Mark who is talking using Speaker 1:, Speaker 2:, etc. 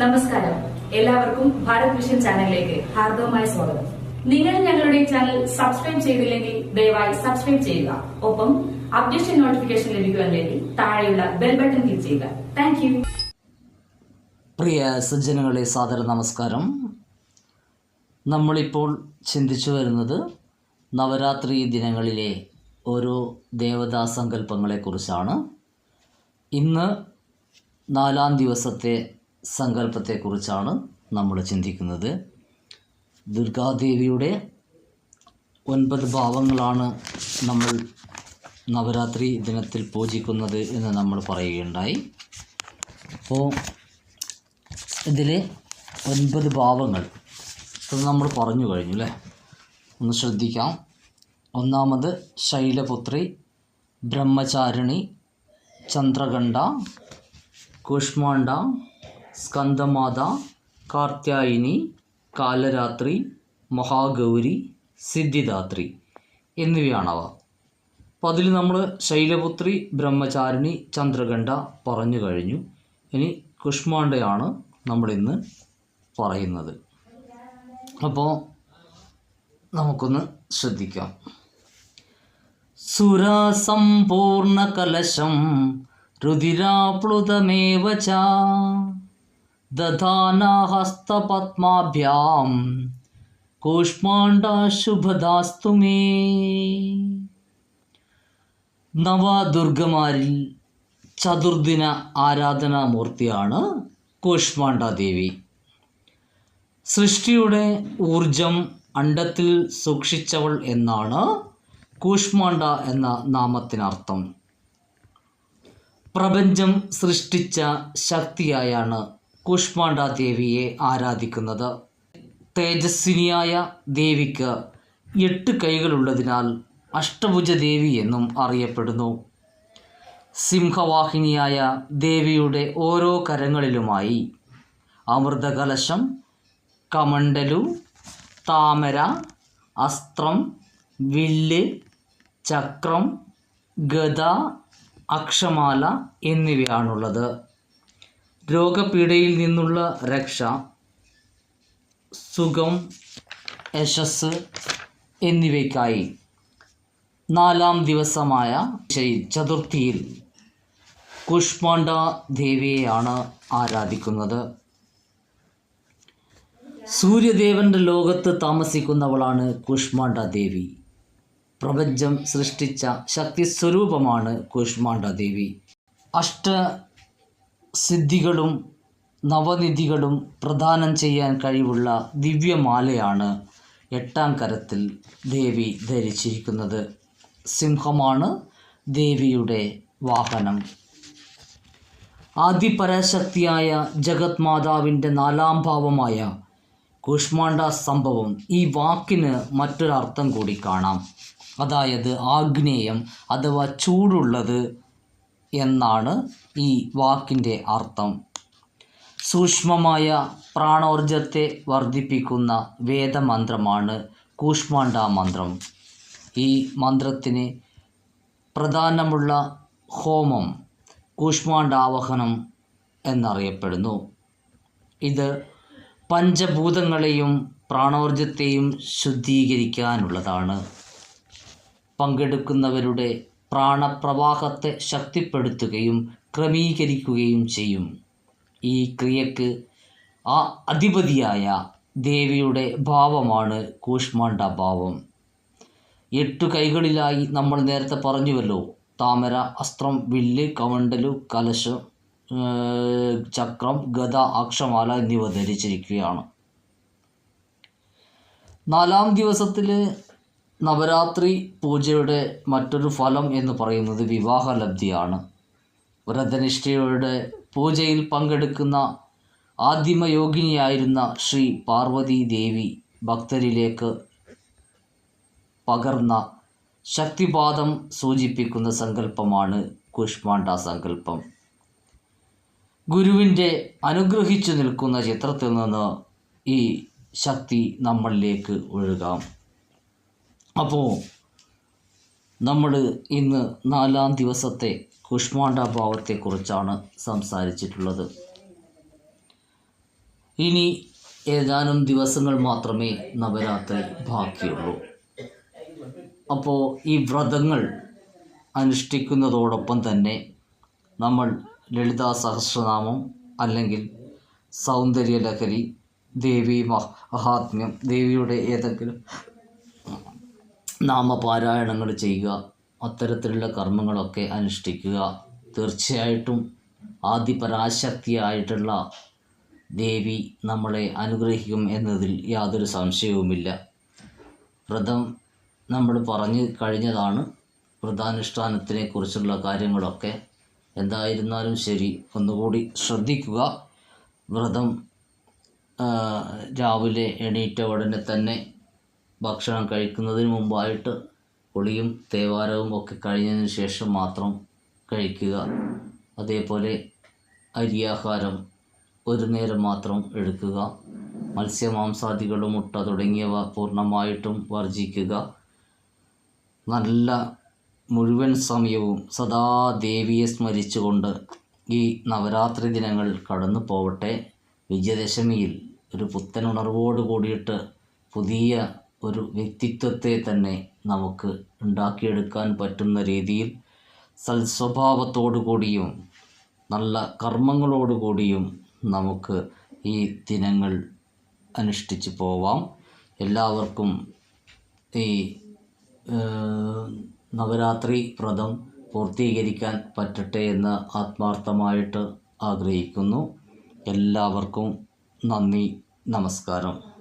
Speaker 1: നമസ്കാരം. എല്ലാവർക്കും ഭാരത് വിഷൻ ചാനലിലേക്ക് ഹാർദവമായ സ്വാഗതം. നിങ്ങൾ ഞങ്ങളുടെ ചാനൽ സബ്സ്ക്രൈബ് ചെയ്തില്ലെങ്കിൽ ദയവായി സബ്സ്ക്രൈബ് ചെയ്യുക. ഒപ്പം അപ്ഡേഷൻ നോട്ടിഫിക്കേഷൻ ലഭിക്കുവാൻ വേണ്ടി താഴെയുള്ള ബെൽ ബട്ടൺ ക്ലിക്ക് ചെയ്യുക. താങ്ക്
Speaker 2: പ്രിയ സജ്ജനങ്ങളെ സാദര നമസ്കാരം. നമ്മളിപ്പോൾ ചിന്തിച്ചു വരുന്നത് നവരാത്രി ദിനങ്ങളിലെ ഓരോ ദേവതാ സങ്കല്പങ്ങളെക്കുറിച്ചാണ്. ഇന്ന് നാലാം ദിവസത്തെ സങ്കല്പത്തെക്കുറിച്ചാണ് നമ്മൾ ചിന്തിക്കുന്നത്. ദുർഗാദേവിയുടെ ഒൻപത് ഭാവങ്ങളാണ് നമ്മൾ നവരാത്രി ദിനത്തിൽ പൂജിക്കുന്നത് എന്ന് നമ്മൾ പറയുകയുണ്ടായി. അപ്പോൾ ഇതിൽ ഒൻപത് ഭാവങ്ങൾ അത് നമ്മൾ പറഞ്ഞു കഴിഞ്ഞു അല്ലേ? ഒന്ന് ശ്രദ്ധിക്കാം. ഒന്നാമത് ശൈലപുത്രി ബ്രഹ്മചാരിണി ചന്ദ്രകണ്ഠ കൂഷ്മാണ്ഡ സ്കന്ദമാത കാർത്യായിനി കാലരാത്രി മഹാഗൗരി സിദ്ധിദാത്രി എന്നിവയാണവ. അപ്പോൾ അതിൽ നമ്മൾ ശൈലപുത്രി ബ്രഹ്മചാരിണി ചന്ദ്രകണ്ഠ പറഞ്ഞു കഴിഞ്ഞു. ഇനി കുഷ്മാണ്ഡയാണ് നമ്മളിന്ന് പറയുന്നത്. അപ്പോൾ നമുക്കൊന്ന് ശ്രദ്ധിക്കാം. സുരസമ്പൂർണകലശം രുതിരാപ്ലുതമേവ ച ദധാനഹസ്തപത്മാഭ്യാം. കൂഷ്മാണ്ടാശുഭദാസ്തു മേ. നവദുർഗമാരിൽ ചതുർദിന ആരാധനാമൂർത്തിയാണ് കൂഷ്മാണ്ടാദേവി. സൃഷ്ടിയുടെ ഊർജം അണ്ടത്തിൽ സൂക്ഷിച്ചവൾ എന്നാണ് കൂഷ്മാണ്ട എന്ന നാമത്തിനർത്ഥം. പ്രപഞ്ചം സൃഷ്ടിച്ച ശക്തിയായാണ് കൂഷ്മാണ്ഡ ദേവിയെ ആരാധിക്കുന്നത്. തേജസ്വിനിയായ ദേവിക്ക് എട്ട് കൈകളുള്ളതിനാൽ അഷ്ടഭുജ ദേവി എന്നും അറിയപ്പെടുന്നു. സിംഹവാഹിനിയായ ദേവിയുടെ ഓരോ കരങ്ങളിലുമായി അമൃതകലശം കമണ്ടലു താമര അസ്ത്രം വില്ല് ചക്രം ഗദ അക്ഷമാല എന്നിവയാണുള്ളത്. രോഗപീഠയിൽ നിന്നുള്ള രക്ഷ സുഖം യശസ് എന്നിവയ്ക്കായി നാലാം ദിവസമായ ചതുർത്ഥിയിൽ കുഷ്മാണ്ഡ ദേവിയെയാണ് ആരാധിക്കുന്നത്. സൂര്യദേവന്റെ ലോകത്ത് താമസിക്കുന്നവളാണ് കുഷ്മാണ്ട ദേവി. പ്രപഞ്ചം സൃഷ്ടിച്ച ശക്തി സ്വരൂപമാണ് കുഷ്മാണ്ട ദേവി. അഷ്ട സിദ്ധികളും നവനിധികളും പ്രദാനം ചെയ്യാൻ കഴിവുള്ള ദിവ്യമാലയാണ് എട്ടാം കരത്തിൽ ദേവി ധരിച്ചിരിക്കുന്നത്. സിംഹമാണ് ദേവിയുടെ വാഹനം. ആദിപരാശക്തിയായ ജഗത് മാതാവിന്റെ നാലാം ഭാവമായ കുഷ്മാണ്ട സംഭവം ഈ വാക്കിന് മറ്റൊരർത്ഥം കൂടി കാണാം. അതായത് ആഗ്നേയം അഥവാ ചൂടുള്ളത് എന്നാണ് ഈ വാക്കിന്റെ അർത്ഥം. സൂക്ഷ്മമായ പ്രാണോർജത്തെ വർദ്ധിപ്പിക്കുന്ന വേദമന്ത്രമാണ് കൂഷ്മാണ്ട മന്ത്രം ഈ മന്ത്രത്തിന് പ്രധാനമുള്ള ഹോമം കൂഷ്മാണ്ടാവഹനം എന്നറിയപ്പെടുന്നു. ഇത് പഞ്ചഭൂതങ്ങളെയും പ്രാണോർജത്തെയും ശുദ്ധീകരിക്കാനുള്ളതാണ്. പങ്കെടുക്കുന്നവരുടെ പ്രാണപ്രവാഹത്തെ ശക്തിപ്പെടുത്തുകയും ക്രമീകരിക്കുകയും ചെയ്യും. ഈ ക്രിയക്ക് ആ അധിപതിയായ ദേവിയുടെ ഭാവമാണ് കൂഷ്മാണ്ട ഭാവം എട്ടു കൈകളിലായി നമ്മൾ നേരത്തെ പറഞ്ഞുവല്ലോ താമര അസ്ത്രം വില്ല് കമണ്ടലു കലശം ചക്രം ഗത അക്ഷമാല എന്നിവ ധരിച്ചിരിക്കുകയാണ്. നാലാം ദിവസത്തിൽ നവരാത്രി പൂജയുടെ മറ്റൊരു ഫലം എന്ന് പറയുന്നത് വിവാഹലബ്ധിയാണ് വ്രതനിഷ്ഠയുടെ പൂജയിൽ പങ്കെടുക്കുന്ന ആദിമയോഗിനിയായിരുന്ന ശ്രീ പാർവതി ദേവി ഭക്തരിലേക്ക് പകർന്ന ശക്തിപാദം സൂചിപ്പിക്കുന്ന സങ്കല്പമാണ് കുഷ്മാണ്ട സങ്കല്പം. ഗുരുവിന്റെ അനുഗ്രഹിച്ചു നിൽക്കുന്ന ചിത്രത്തിൽ നിന്ന് ഈ ശക്തി നമ്മളിലേക്ക് ഒഴുകാം. അപ്പോൾ നമ്മൾ ഇന്ന് നാലാം ദിവസത്തെ കുഷ്മാണ്ഡ ഭാവത്തെക്കുറിച്ചാണ് സംസാരിച്ചിട്ടുള്ളത്. ഇനി ഏതാനും ദിവസങ്ങൾ മാത്രമേ നവരാത്രി ബാക്കിയുള്ളൂ. അപ്പോൾ ഈ വ്രതങ്ങൾ അനുഷ്ഠിക്കുന്നതോടൊപ്പം തന്നെ നമ്മൾ ലളിതാ സഹസ്രനാമം അല്ലെങ്കിൽ സൗന്ദര്യലഹരി ദേവി മഹാത്മ്യം ദേവിയുടെ ഏതെങ്കിലും നാമപാരായണങ്ങൾ ചെയ്യുക അത്തരത്തിലുള്ള കർമ്മങ്ങളൊക്കെ അനുഷ്ഠിക്കുക. തീർച്ചയായിട്ടും ആദിപരാശക്തിയായിട്ടുള്ള ദേവി നമ്മളെ അനുഗ്രഹിക്കും എന്നതിൽ യാതൊരു സംശയവുമില്ല. വ്രതം നമ്മൾ പറഞ്ഞു കഴിഞ്ഞതാണ്. വ്രതാനുഷ്ഠാനത്തിനെ കുറിച്ചുള്ള കാര്യങ്ങളൊക്കെ എന്തായിരുന്നാലും ശരി ഒന്നുകൂടി ശ്രദ്ധിക്കുക. വ്രതം രാവിലെ എണീറ്റ ഉടനെ തന്നെ ഭക്ഷണം കഴിക്കുന്നതിന് മുമ്പായിട്ട് കുളിയും തേവാരവും ഒക്കെ കഴിഞ്ഞതിന് ശേഷം മാത്രം കഴിക്കുക. അതേപോലെ അരിയാഹാരം ഒരു നേരം മാത്രം എടുക്കുക. മത്സ്യമാംസാദികളും മുട്ട തുടങ്ങിയവ പൂർണമായിട്ടും വർജിക്കുക നല്ല മുഴുവൻ സമയവും സദാ ദേവിയെ സ്മരിച്ചുകൊണ്ട് ഈ നവരാത്രി ദിനങ്ങൾ കടന്നു പോവട്ടെ. വിജയദശമിയിൽ ഒരു പുത്തൻ ഉണർവോട് കൂടിയിട്ട് പുതിയ ഒരു വ്യക്തിത്വത്തെ തന്നെ നമുക്ക് ഉണ്ടാക്കിയെടുക്കാൻ പറ്റുന്ന രീതിയിൽ സൽസ്വഭാവത്തോടു കൂടിയും നല്ല കർമ്മങ്ങളോടു കൂടിയും നമുക്ക് ഈ ദിനങ്ങൾ അനുഷ്ഠിച്ച് പോവാം. എല്ലാവർക്കും ഈ നവരാത്രി വ്രതം പൂർത്തീകരിക്കാൻ പറ്റട്ടെ എന്ന് ആത്മാർത്ഥമായിട്ട് ആഗ്രഹിക്കുന്നു. എല്ലാവർക്കും നന്ദി നമസ്കാരം.